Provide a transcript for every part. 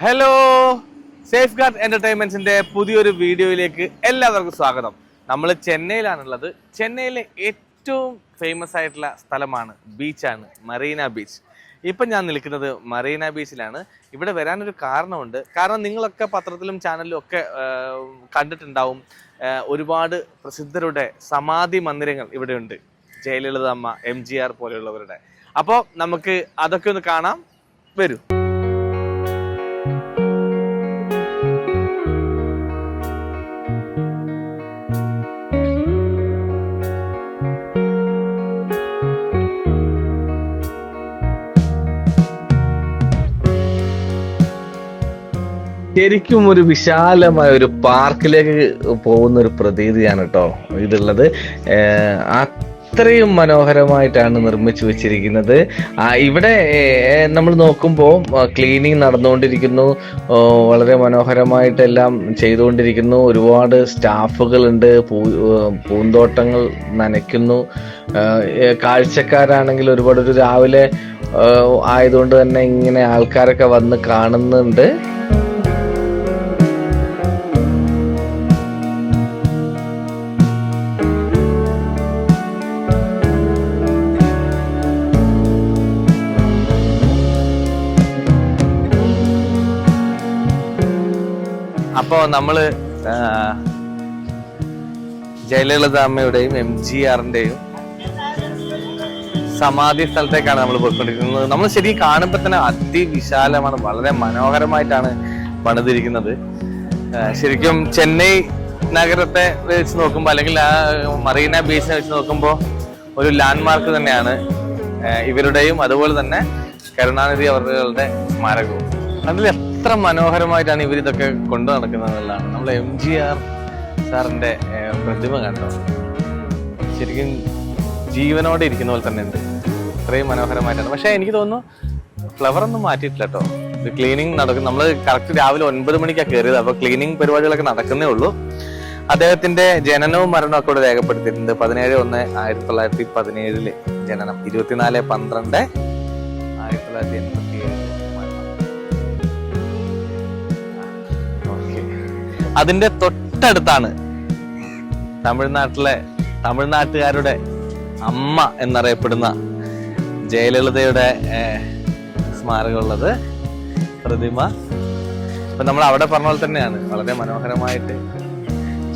Hello safe guard എന്റർടൈൻമെന്റ്സിന്റെ പുതിയൊരു വീഡിയോയിലേക്ക് എല്ലാവർക്കും സ്വാഗതം. നമ്മൾ ചെന്നൈയിലാണുള്ളത്. ചെന്നൈയിലെ ഏറ്റവും ഫേമസ് ആയിട്ടുള്ള സ്ഥലമാണ് ബീച്ചാണ് മറീന ബീച്ച് ഇപ്പം ഞാൻ നിൽക്കുന്നത് മറീന ബീച്ചിലാണ് ഇവിടെ വരാനൊരു കാരണമുണ്ട്. കാരണം നിങ്ങളൊക്കെ പത്രത്തിലും ചാനലിലും ഒക്കെ കണ്ടിട്ടുണ്ടാവും ഒരുപാട് പ്രസിദ്ധരുടെ സമാധി മന്ദിരങ്ങൾ ഇവിടെയുണ്ട്. ജയലളിതമ്മ എം ജി ആർ പോലെയുള്ളവരുടെ. അപ്പോൾ നമുക്ക് അതൊക്കെ ഒന്ന് കാണാം. വരൂ. ശരിക്കും ഒരു വിശാലമായ ഒരു പാർക്കിലേക്ക് പോകുന്ന ഒരു പ്രതീതിയാണ് കേട്ടോ ഇതുള്ളത്. അത്രയും മനോഹരമായിട്ടാണ് നിർമ്മിച്ചു വെച്ചിരിക്കുന്നത്. ഇവിടെ നമ്മൾ നോക്കുമ്പോൾ ക്ലീനിങ് നടന്നുകൊണ്ടിരിക്കുന്നു. വളരെ മനോഹരമായിട്ടെല്ലാം ചെയ്തുകൊണ്ടിരിക്കുന്നു. ഒരുപാട് സ്റ്റാഫുകളുണ്ട്. പൂ പൂന്തോട്ടങ്ങൾ നനയ്ക്കുന്നു. കാഴ്ചക്കാരാണെങ്കിൽ ഒരുപാട് ഒരു രാവിലെ ആയതുകൊണ്ട് തന്നെ ഇങ്ങനെ ആൾക്കാരൊക്കെ വന്ന് കാണുന്നുണ്ട്. അപ്പോ നമ്മൾ ആ, ജയലളിത അമ്മയുടെയും എം ജി ആറിന്റെയും സമാധി സ്ഥലത്തേക്കാണ് നമ്മൾ പോയിക്കൊണ്ടിരിക്കുന്നത്. നമ്മൾ ശരിക്കും കാണുമ്പോൾ തന്നെ അതിവിശാലമാണ് വളരെ മനോഹരമായിട്ടാണ് പണിതിരിക്കുന്നത്. ശരിക്കും ചെന്നൈ നഗരത്തെ വെച്ച് നോക്കുമ്പോൾ അല്ലെങ്കിൽ ആ മറീന ബീച്ചിനെ വെച്ച് നോക്കുമ്പോൾ ഒരു ലാൻഡ്മാർക്ക് തന്നെയാണ് ഇവരുടെയും അതുപോലെ തന്നെ കരുണാനിധി അവരുടെ സ്മാരകവും. അതിൽ എത്ര മനോഹരമായിട്ടാണ് ഇവർ ഇതൊക്കെ കൊണ്ടു നടക്കുന്നത് എന്നുള്ളതാണ് നമ്മൾ എം ജി ആർ സാറിന്റെ പ്രതിമ കണ്ടോ? ശരിക്കും ജീവനോടെ ഇരിക്കുന്ന പോലെ തന്നെ ഉണ്ട്. അത്രയും മനോഹരമായിട്ടാണ്. പക്ഷേ എനിക്ക് തോന്നുന്നു ഫ്ലവർ ഒന്നും മാറ്റിയിട്ടില്ല കേട്ടോ. ഇത് ക്ലീനിങ് നടക്കും നമ്മൾ കറക്റ്റ് രാവിലെ ഒൻപത് മണിക്കാണ് കയറിയത് അപ്പൊ ക്ലീനിങ് പരിപാടികളൊക്കെ നടക്കുന്നേ ഉള്ളൂ. അദ്ദേഹത്തിന്റെ ജനനവും മരണവും ഒക്കെ ഇവിടെ രേഖപ്പെടുത്തിയിട്ടുണ്ട്. പതിനേഴ് ഒന്ന് ആയിരത്തി തൊള്ളായിരത്തി പതിനേഴിൽ ജനനം. ഇരുപത്തിനാല് പന്ത്രണ്ട് ആയിരത്തി തൊള്ളായിരത്തി എൺപത്തി ഏഴ് അതിന്റെ തൊട്ടടുത്താണ് തമിഴ്നാട്ടിലെ തമിഴ്നാട്ടുകാരുടെ അമ്മ എന്നറിയപ്പെടുന്ന ജയലളിതയുടെ സ്മാരകമുള്ളത് പ്രതിമ. ഇപ്പൊ നമ്മൾ അവിടെ പറഞ്ഞ പോലെ തന്നെയാണ്. വളരെ മനോഹരമായിട്ട്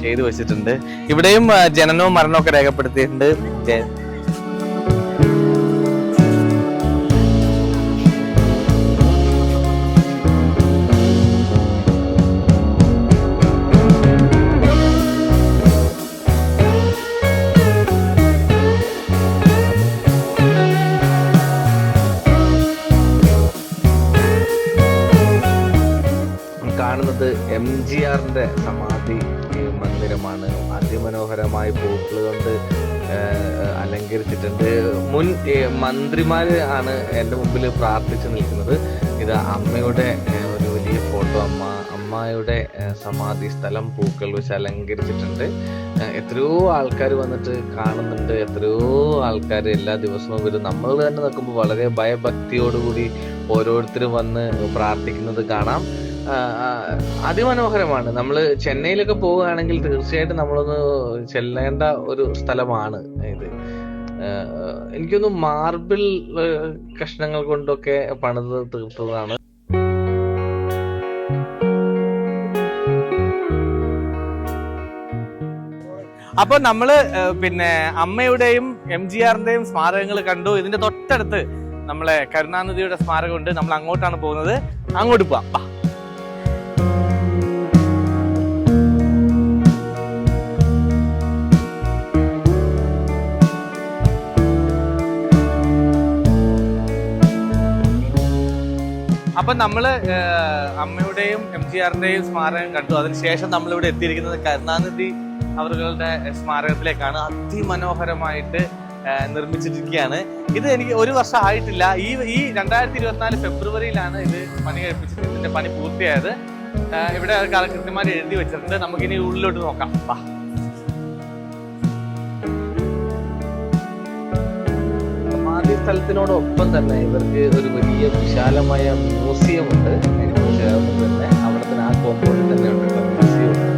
ചെയ്തു വെച്ചിട്ടുണ്ട്. ഇവിടെയും ജനനവും മരണവും ഒക്കെ രേഖപ്പെടുത്തിയിട്ടുണ്ട് കാണുന്നത് എം ജി ആറിന്റെ സമാധി മന്ദിരമാണ്. അതിമനോഹരമായി പൂക്കൾ കൊണ്ട് അലങ്കരിച്ചിട്ടുണ്ട്. മുൻ മന്ത്രിമാർ ആണ് എന്റെ മുമ്പിൽ പ്രാർത്ഥിച്ചു നിൽക്കുന്നത്. ഇത് അമ്മയുടെ ഒരു വലിയ ഫോട്ടോ. അമ്മ അമ്മയുടെ സമാധി സ്ഥലം പൂക്കൾ വെച്ച് അലങ്കരിച്ചിട്ടുണ്ട്. എത്രയോ ആൾക്കാർ വന്നിട്ട് കാണുന്നുണ്ട്. എത്രയോ ആൾക്കാർ എല്ലാ ദിവസവും വരും. നമ്മൾ തന്നെ നോക്കുമ്പോൾ വളരെ ഭയഭക്തിയോടുകൂടി ഓരോരുത്തരും വന്ന് പ്രാർത്ഥിക്കുന്നത് കാണാം. അതിമനോഹരമാണ്. നമ്മൾ ചെന്നൈയിലൊക്കെ പോവുകയാണെങ്കിൽ തീർച്ചയായിട്ടും നമ്മളൊന്ന് ചെല്ലേണ്ട ഒരു സ്ഥലമാണ് ഇത്. എനിക്കൊന്ന് മാർബിൾ കഷ്ണങ്ങൾ കൊണ്ടൊക്കെ പണിത് തീർത്തതാണ്. അപ്പൊ നമ്മൾ പിന്നെ അമ്മയുടെയും എം ജി ആറിന്റെയും സ്മാരകങ്ങൾ കണ്ടു. ഇതിന്റെ തൊട്ടടുത്ത് നമ്മളെ കരുണാനിധിയുടെ സ്മാരകമുണ്ട്. നമ്മൾ അങ്ങോട്ടാണ് പോകുന്നത്. അങ്ങോട്ട് പോവാം. അപ്പൊ നമ്മൾ അമ്മയുടെയും എം ജി ആറിന്റെയും സ്മാരകം കണ്ടു. അതിനുശേഷം നമ്മളിവിടെ എത്തിയിരിക്കുന്നത് കരുണാനിധി അവരുടെ സ്മാരകത്തിലേക്കാണ്. അതിമനോഹരമായിട്ട് നിർമ്മിച്ചിരിക്കുകയാണ്. ഇത് എനിക്ക് ഒരു വർഷം ആയിട്ടില്ല. ഈ ഈ രണ്ടായിരത്തി ഇരുപത്തിനാല് ഫെബ്രുവരിയിലാണ് ഇത് പണി കഴിപ്പിച്ചിട്ട് ഇതിന്റെ പണി പൂർത്തിയായത്. ഇവിടെ കൃത്യമായിട്ട് എഴുതി വെച്ചിട്ടുണ്ട്. നമുക്കിനി ഉള്ളിലോട്ട് നോക്കാം. ആദ്യ സ്ഥലത്തിനോടൊപ്പം തന്നെ ഇവർക്ക് ഒരു വലിയ വിശാലമായ മ്യൂസിയം ഉണ്ട് അതിനോട് ചേർന്ന് തന്നെ അവിടെ ആ കോമ്പൗണ്ടിൽ തന്നെ ഉണ്ട് മ്യൂസിയം